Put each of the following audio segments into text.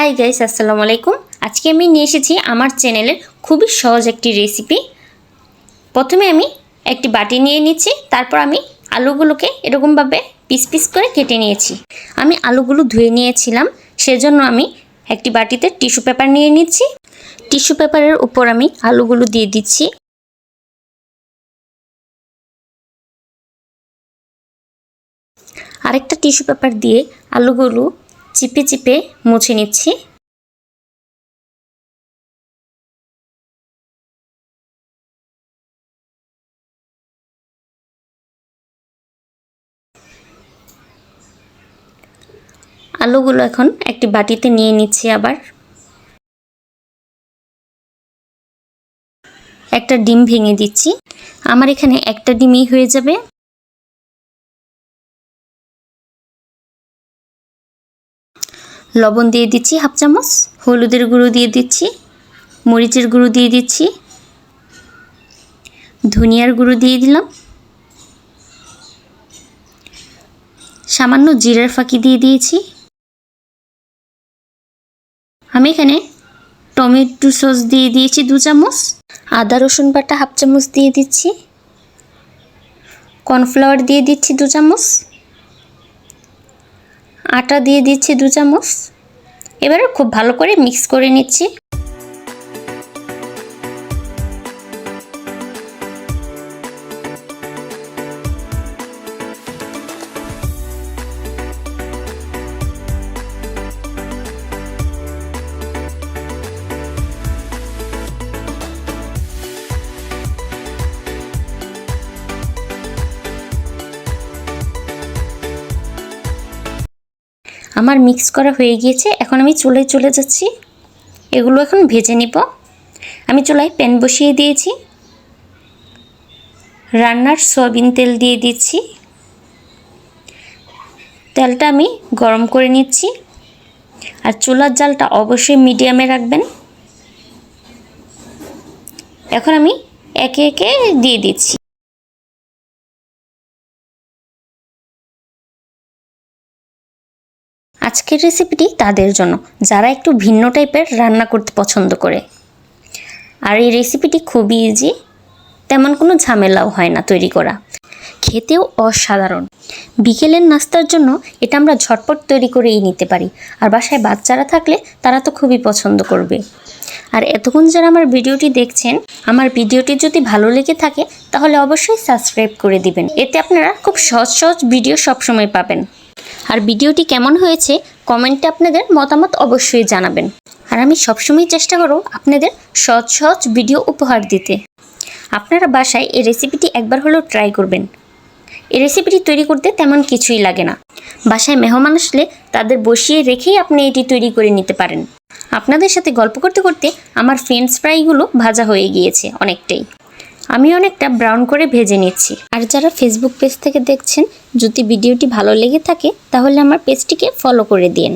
Hi guys আসসালামু আলাইকুম। আজকে আমি নিয়ে এসেছি আমার চ্যানেলের খুবই সহজ একটি রেসিপি প্রথমে আমি একটি বাটি নিয়ে নিচ্ছি, তারপর আমি আলুগুলোকে এরকমভাবে পিস পিস করে কেটে নিয়েছি। আমি আলুগুলো ধুয়ে নিয়েছিলাম, সেজন্য আমি একটি বাটিতে টিস্যু পেপার নিয়ে নিচ্ছি। টিস্যু পেপারের উপর আমি আলুগুলো দিয়ে দিচ্ছি। আরেকটা টিস্যু পেপার দিয়ে আলুগুলো চিপে চিপে মুছে নিচ্ছি। আলুগুলো এখন একটি বাটিতে নিয়ে নিচ্ছি আবার। একটা ডিম ভেঙে দিচ্ছি। আমার এখানে একটা ডিমই হয়ে যাবে। লবণ দিয়ে দিচ্ছি হাফ চামচ, হলুদের গুঁড়ো দিয়ে দিচ্ছি, মরিচের গুঁড়ো দিয়ে দিচ্ছি, ধনিয়ার গুঁড়ো দিয়ে দিলাম, সামান্য জিরার ফাঁকি দিয়ে দিয়েছি। আমি এখানে টমেটো সস দিয়ে দিয়েছি দু চামচ, আদা রসুন বাটা হাফ চামচ দিয়ে দিচ্ছি, কর্নফ্লাওয়ার দিয়ে দিচ্ছি দু চামচ আটা দিয়ে দিচ্ছি দু চামচ। এবারে খুব ভালো করে মিক্স করে নিচ্ছি। আমার মিক্স করা হয়ে গিয়েছে। এখন আমি চুলায় চলে যাচ্ছি। এগুলো এখন ভেজে নিব। আমি চুলায় প্যান বসিয়ে দিয়েছি। রান্নার সয়াবিন তেল দিয়ে দিচ্ছি। তেলটা আমি গরম করে নিচ্ছি। আর চুলার জালটা অবশ্যই মিডিয়ামে রাখবেন। এখন আমি একে একে দিয়ে দিচ্ছি। আজকের রেসিপিটি তাদের জন্য, যারা একটু ভিন্ন টাইপের রান্না করতে পছন্দ করে। আর এই রেসিপিটি খুবই ইজি তেমন কোনো ঝামেলাও হয় না তৈরি করা। খেতেও অসাধারণ। বিকেলের নাস্তার জন্য এটা আমরা ঝটপট তৈরি করেই নিতে পারি। আর বাসায় বাচ্চারা থাকলে তারা তো খুবই পছন্দ করবে। আর এতক্ষণ যারা আমার ভিডিওটি দেখছেন, আমার ভিডিওটি যদি ভালো লেগে থাকে, তাহলে অবশ্যই সাবস্ক্রাইব করে দিবেন। এতে আপনারা খুব সহজ সহজ ভিডিও সবসময় পাবেন। আর ভিডিওটি কেমন হয়েছে, কমেন্টে আপনাদের মতামত অবশ্যই জানাবেন। আর আমি সবসময় চেষ্টা করব আপনাদের সহজ সহজ ভিডিও উপহার দিতে। আপনারা বাসায় এই রেসিপিটি একবার হলেও ট্রাই করবেন। এই রেসিপিটি তৈরি করতে তেমন কিছুই লাগে না। বাসায় মেহমান আসলে তাদের বসিয়ে রেখেই আপনি এটি তৈরি করে নিতে পারেন। আপনাদের সাথে গল্প করতে করতে আমার ফ্রেঞ্চ ফ্রাইগুলো ভাজা হয়ে গিয়েছে অনেকটাই। আমি অনেকটা ব্রাউন করে ভেজে নিচ্ছি। আর যারা ফেসবুক পেজ থেকে দেখছেন, যদি ভিডিওটি ভালো লেগে থাকে, তাহলে আমার পেজটিকে ফলো করে দিন।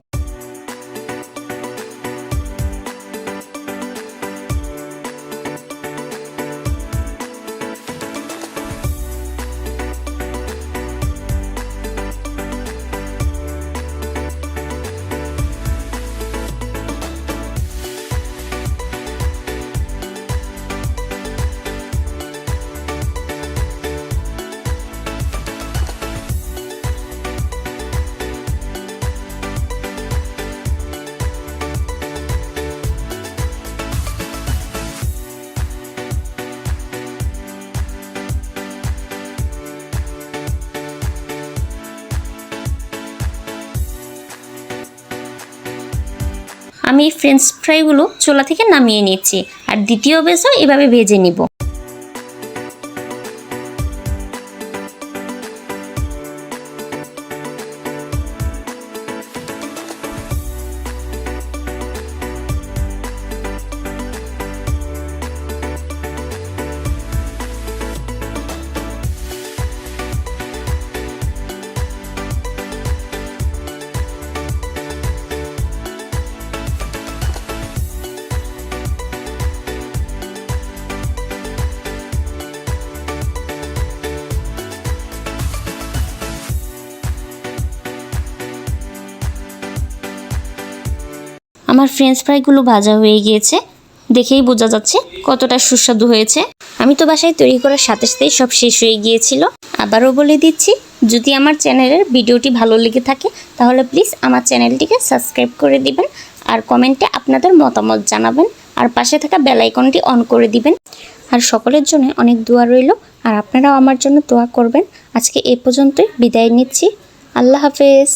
আমি ফ্রেঞ্চ ফ্রাইগুলো চোলা থেকে নামিয়ে নিচ্ছি আর দ্বিতীয় বেসও এভাবে ভেজে নিব। আমার ফ্রেঞ্চ ফ্রাইগুলো ভাজা হয়ে গিয়েছে। দেখেই বোঝা যাচ্ছে কতটা সুস্বাদু হয়েছে। আমি তো বাসায় তৈরি করার সাথে সাথেই সব শেষ হয়ে গিয়েছিল। আবারও বলে দিচ্ছি, যদি আমার চ্যানেলের ভিডিওটি ভালো লেগে থাকে, তাহলে প্লিজ আমার চ্যানেলটিকে সাবস্ক্রাইব করে দিবেন আর কমেন্টে আপনাদের মতামত জানাবেন আর পাশে থাকা বেল আইকনটি অন করে দিবেন। আর সকলের জন্য অনেক দোয়া রইল, আর আপনারাও আমার জন্য দোয়া করবেন। আজকে এ পর্যন্তই, বিদায় নিচ্ছি। আল্লাহ হাফেজ।